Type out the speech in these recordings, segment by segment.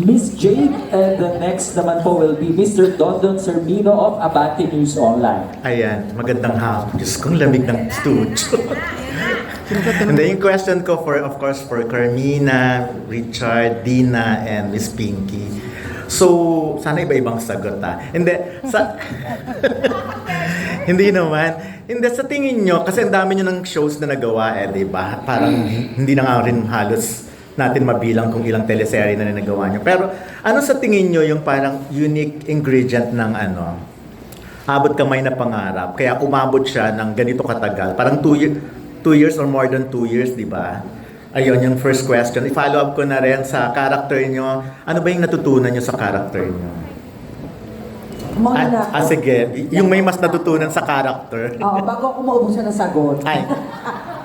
Miss Jade and the next naman po will be Mr. Dondon Sermino of Abante News Online. Ayan, magandang hapon. Diyos kong lamig ng studio. Hindi, yung question ko for, of course, for Carmina, Richard, Dina, and Miss Pinky. So, sana iba-ibang sagot ha. Hindi, sa... hindi naman. Hindi, sa tingin nyo, kasi ang dami nyo ng shows na nagawa eh, di ba? Parang hindi na nga rin halos natin mabilang kung ilang teleserye na nagawa nyo. Pero ano sa tingin nyo yung parang unique ingredient ng ano, abot kamay na pangarap. Kaya umabot siya ng ganito katagal. Parang two, year, two years or more than two years, di ba? Ayun, yung first question. I-follow up ko na rin sa character nyo. Ano ba yung natutunan nyo sa character nyo? Mga Ah, ah, sige. Yung may mas natutunan sa character. Oo, bago ako maubos na ng sagot. Ay.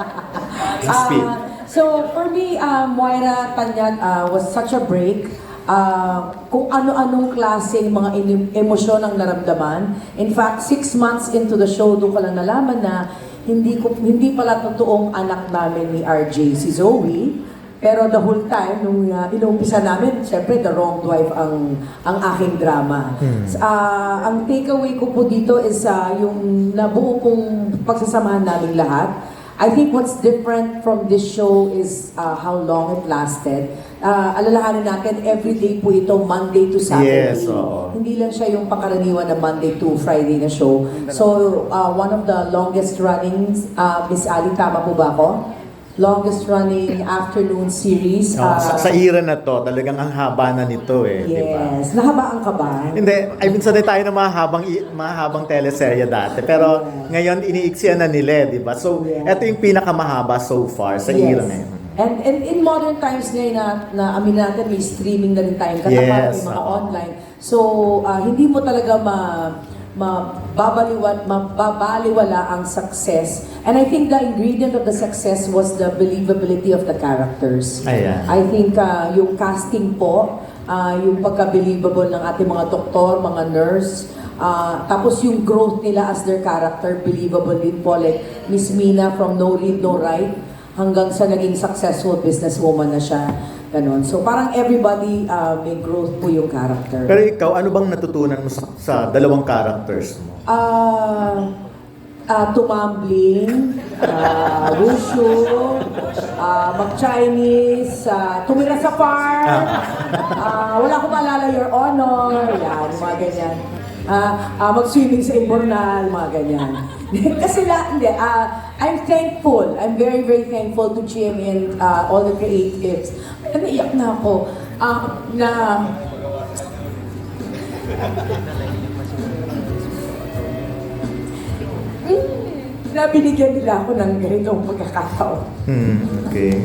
Speed. Ah, so, for me, uh, Moira Tanyag ah, was such a break. Ah, kung ano-anong klaseng mga emo- emosyon ang naramdaman. In fact, six months into the show, doon ko lang nalaman na hindi ko hindi pala totoong anak namin ni RJ si Zoe. Pero the whole time, nung uh, inumpisa namin, syempre, the wrong wife ang ang aking drama. Ah, ang takeaway ko po dito is ah, yung nabuo kong pagsasamahan namin lahat. I think what's different from this show is uh, how long it lasted. Uh, alalahanin natin, every day po ito, Monday to Saturday. Yes, oo. Hindi lang siya yung pangkaraniwan na Monday to Friday na show. So, uh, one of the longest running, uh, Miss Ali, tama po ba ako? Longest running afternoon series. Oh, uh, sa, sa era na to, talagang ang haba na nito eh. Yes. Nahabaan ka ba? Hindi, I mean, sanay tayo ng mahabang, mahabang teleserye dati. Pero ngayon, iniiksiyan na nila, eh, di ba? So, Yeah. ito yung pinakamahaba so far sa Yes. era ngayon. And, and in modern times ngayon na, na amin natin may streaming na rin tayong katapat, Yes, may mga online. So, ah, hindi mo talaga ma mababaliwat, mababaliwala ang success. And I think the ingredient of the success was the believability of the characters. Ayan. I think ah, yung casting po, ah, yung pagka-believable ng ating mga doktor, mga nurse, ah, tapos yung growth nila as their character, believable din po. Like Miss Mina from No Read, No Write, hanggang sa naging successful businesswoman na siya. Ganon. So parang everybody ah, may growth po yung character. Pero ikaw, ano bang natutunan mo sa, sa dalawang characters mo? Ah, ah, tumambling, ah, wushu, ah, mag-Chinese, ah, tumira sa farm, ah, wala akong maalala, Your Honor, yan, mga ganyan. Ah, ah, mag-swimming sa imbornal, mga ganyan. Kasi na, hindi, ah, I'm thankful, I'm very, very thankful to Jim and ah, all the creatives. Naiyak na ako, ah, na na binigyan nila ako ng ganitong pagkakataon. Hmm, okay.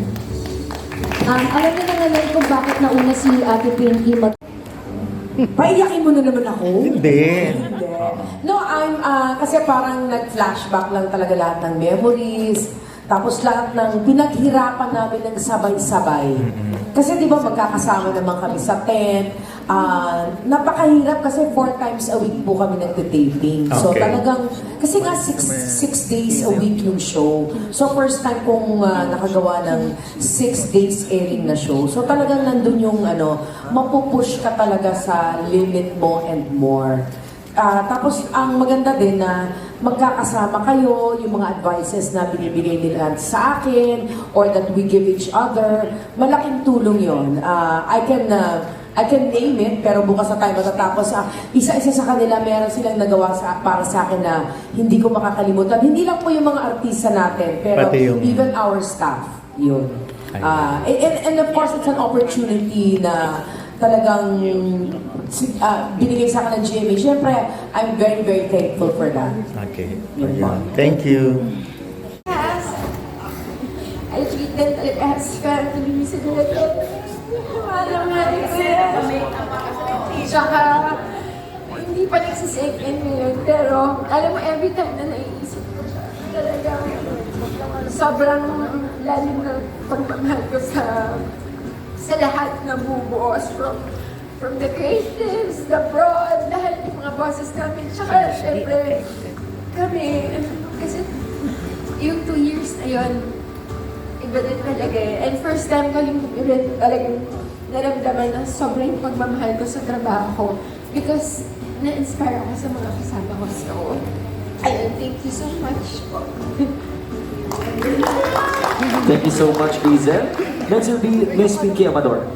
Um, alam niyo na ngayon kung bakit nauna si Ate Pinky mag... Paiyakin mo na naman ako. Hindi. Hindi. No, I'm, ah, kasi parang nag-flashback lang talaga lahat ng memories. Tapos lahat ng pinaghirapan namin ng sabay-sabay. Kasi di ba magkakasama naman kami sa tent. Ah, napakahirap kasi four times a week po kami nagte-taping. So Okay. talagang, kasi nga six, six days a week yung show. So first time kong ah, nakagawa ng six days airing na show. So talagang nandun yung ano, mapupush ka talaga sa limit mo and more. Ah, tapos ang maganda din na magkakasama kayo, yung mga advices na binibigay nila sa akin or that we give each other, malaking tulong yon. Ah, I can ah, I can name it, pero bukas na tayo matatapos. Ah, isa-isa sa kanila, meron silang nagawa sa, para sa akin na hindi ko makakalimutan. Hindi lang po yung mga artista natin, pero Pati yung- even our staff, yun. Ah, and, and, of course, it's an opportunity na talagang si- ah, binigay sa akin ng GMA. Siyempre, I'm very, very thankful for that. Okay. Ayun. Thank you. I treat them as family sila Mahal sila. Tsaka, hindi pa nagsisake in ngayon. Pero, alam mo, every time na naiisip ko siya, talagang sobrang lalim na pagmamahal ko sa sa lahat na bubuos from from the creatives, the prod, lahat ng mga bosses namin. Tsaka, syempre, kami, kasi yung two years na yun, iba din talaga eh. And first time ko rin talagang naramdaman ang sobrang pagmamahal ko sa trabaho ko because na-inspire ako sa mga kasama ko. So, ayun, thank you so much po. Thank you so much, Hazel. Next will be Miss Pinky Amador.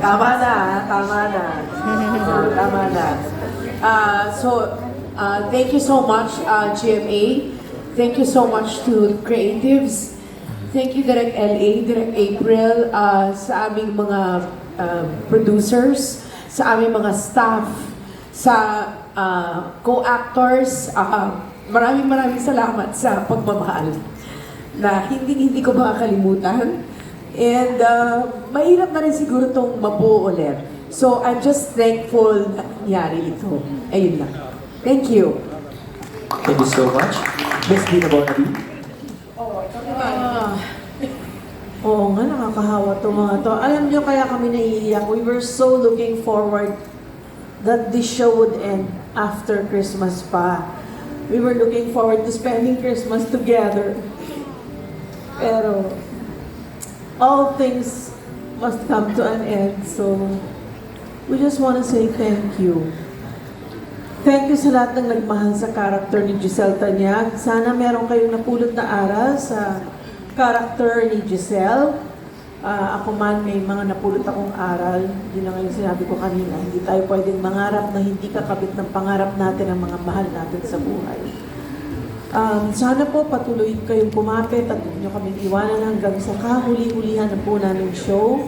Tama na, tama na. tama na. Uh, so, uh, thank you so much, uh, GMA. Thank you so much to creatives. Thank you, Direct LA, Direct April, uh, sa aming mga uh, producers, sa aming mga staff, sa uh, co-actors. Uh, maraming maraming salamat sa pagmamahal na hindi hindi ko makakalimutan. And uh, mahirap na rin siguro itong mabuo ulit. So I'm just thankful na nangyari ito. Ayun lang. Thank you. Thank you so much. Miss Dina Bonaby. Ah, Oo nga, nakakahawa to mga to. Alam nyo kaya kami naiiyak. We were so looking forward that this show would end after Christmas pa. We were looking forward to spending Christmas together. Pero, all things must come to an end. So, we just want to say thank you. Thank you sa lahat ng nagmahal sa karakter ni Giselle Tanyag. Sana meron kayong napulot na aral sa karakter ni Giselle. Ah, ako man may mga napulot akong aral. Yun lang yung sinabi ko kanina. Hindi tayo pwedeng mangarap na hindi kakabit ng pangarap natin ang mga mahal natin sa buhay. Um, sana po patuloy kayong kumapit at huwag nyo kami iwanan hanggang sa kahuli-hulihan na po namin show.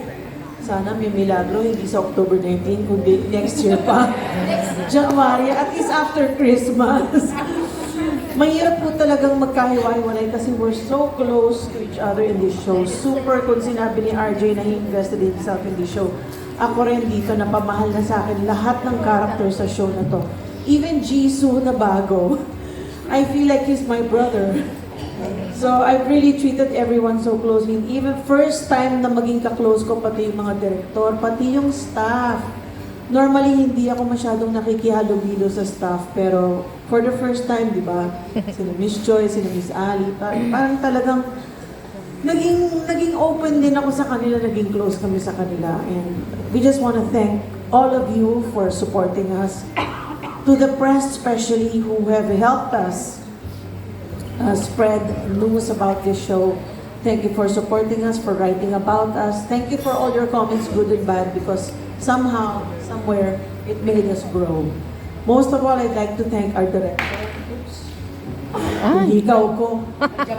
Sana may milagro, hindi sa October 19, kundi next year pa. January, at least after Christmas. Mahirap po talagang magkahiwa-hiwalay kasi we're so close to each other in this show. Super, kung sinabi ni RJ na he invested himself in this show, ako rin dito, napamahal na sa akin lahat ng character sa show na to. Even Jisoo na bago, I feel like he's my brother. So I've really treated everyone so closely. Even first time na maging ka-close ko, pati yung mga director, pati yung staff. Normally, hindi ako masyadong nakikihalubilo sa staff, pero for the first time, di ba, sila Miss Joy, sila Miss Ali, parang, parang talagang naging, naging open din ako sa kanila, naging close kami sa kanila. And we just want to thank all of you for supporting us. To the press especially who have helped us uh, spread news about this show. Thank you for supporting us, for writing about us. Thank you for all your comments, good and bad, because somehow, somewhere, it made us grow. Most of all, I'd like to thank our director. Oops. Ang hikaw ko.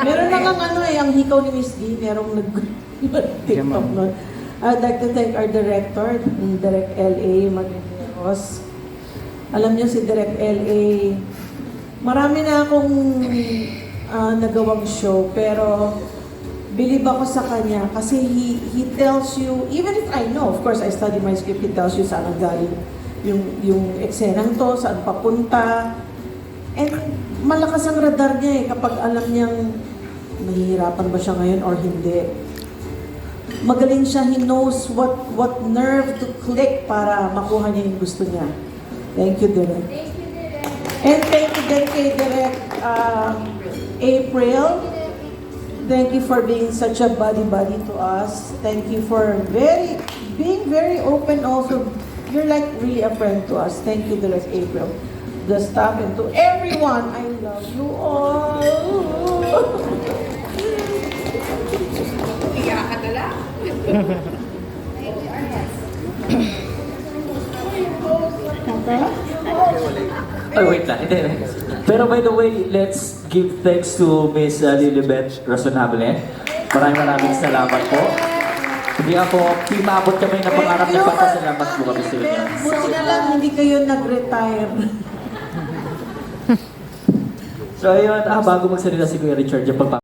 Meron na nga ano eh, ang hikaw ni Miss D, merong nag-tiktok nun. I'd like to thank our director, yung Direct LA, Magnificos. Alam niyo si Direct LA, marami na akong ah, nagawang show, pero believe ako sa kanya kasi he, he tells you, even if I know, of course I study my script, he tells you saan ang galing yung, yung eksenang to, saan papunta. And malakas ang radar niya eh kapag alam niyang nahihirapan ba siya ngayon or hindi. Magaling siya, he knows what what nerve to click para makuha niya yung gusto niya. Thank you, Direk. Thank you, Direk. And thank you din kay Direk uh, April. Thank you for being such a buddy-buddy to us. Thank you for very being very open also. You're like really a friend to us. Thank you, Direk April. The staff and to everyone, I love you all. Oh, wait lang. Hindi. Pero by the way, let's give thanks to Miss uh, Lilibet Razonable. Maraming maraming salamat po. Hindi ako, di maabot kami ng pangarap na papasalamat po kami sa inyo. Buti na lang hindi kayo nag-retire. So ayun, ah, bago magsalita si Kuya Richard, yung pagpa